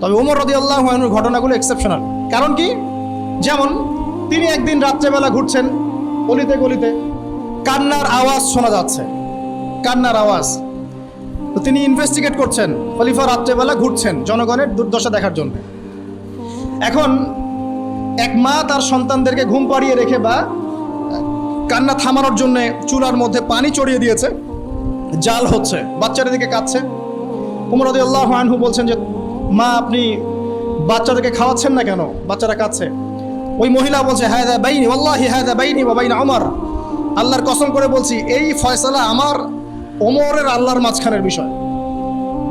তবে ওমর রদি আল্লাহ ঘটনাগুলো এক্সেপশনাল কারণ কি? যেমন, তিনি একদিন রাত্রেবেলা ঘুরছেন গলিতে গলিতে, কান্নার আওয়াজ শোনা যাচ্ছে। কান্নার আওয়াজ। তো তিনি ইনভেস্টিগেট করছেন, খলিফা রাত্রেবেলা ঘুরছেন জনগণের দুর্দশা দেখার জন্য। এখন, এক মা তার সন্তানদেরকে ঘুম পাড়িয়ে রেখে বা কান্না থামানোর জন্য চুলার মধ্যে পানি চড়িয়ে দিয়েছে, জাল হচ্ছে বাচ্চাদের দিকে কাঁদছে। উমর আল্লাহ আনহু বলছেন যে মা, আপনি বাচ্চাদেরকে খাওয়াচ্ছেন না কেন? বাচ্চারা কাঁদছে। ওই মহিলা বলছে হ্যাঁ দা বাইনি আল্লাহি হ্যাঁ দা বাইনি বা বাইনা আমার আল্লাহর কসম করে বলছি, এই ফয়সালা আমার ওমরের আল্লাহর মাঝখানের বিষয়।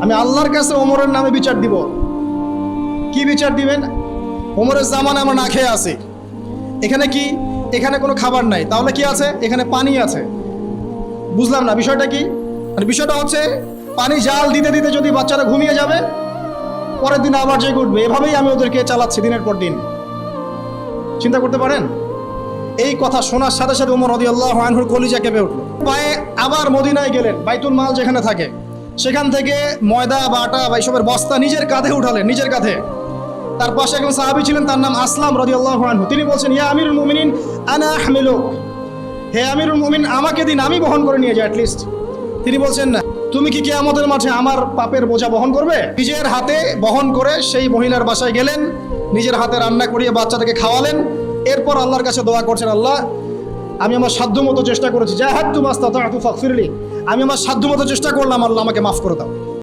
আমি আল্লাহর কাছে ওমরের নামে বিচার দিব। কি বিচার দিবেন? ওমরের জামান আমরা না খেয়ে আছি। এখানে কি? এখানে কোনো খাবার নাই। তাহলে কি আছে? এখানে পানি আছে। বুঝলাম না, বিষয়টা কি? মানে বিষয়টা হচ্ছে, পানি জাল দিতে দিতে যদি বাচ্চারা ঘুমিয়ে যাবে পরের দিন আবার জেগে উঠবে এভাবেই আমি ওদেরকে চালাচ্ছি দিনের পর দিন। চিন্তা করতে পারেন? এই কথা শোনার সাথে সাথে উমর রদি আল্লাহ আনহুর কলিজা কেঁপে উঠল। পায়ে আবার মদিনায় গেলেন, বাইতুল মাল যেখানে থাকে। সেখান থেকে ময়দা বা আটা বা এইসবের বস্তা নিজের কাঁধে উঠালেন, নিজের কাঁধে। তার পাশে একজন সাহাবি ছিলেন, তার নাম আসলাম রদি আল্লাহ আনহু। তিনি বলছেন, ইয়া আমিরুল মুমিনিন, আনা আহমেলুক। হে আমিরুল মুমিন, আমাকে দিন, আমি বহন করে নিয়ে যাই অ্যাটলিস্ট তিনি বলছেন না তুমি কি আমাদের মাঠে আমার পাপের বোঝা বহন করবে? নিজের হাতে বহন করে সেই মহিলার বাসায় গেলেন, নিজের হাতে রান্না করিয়ে বাচ্চাটাকে খাওয়ালেন। এরপর আল্লাহর কাছে দোয়া করছেন, আল্লাহ, আমি আমার সাধ্য মতো চেষ্টা করেছি। যা হাত তুমি আমি আমার সাধ্য মতো চেষ্টা করলাম, আল্লাহ, আমাকে মাফ করে দাও।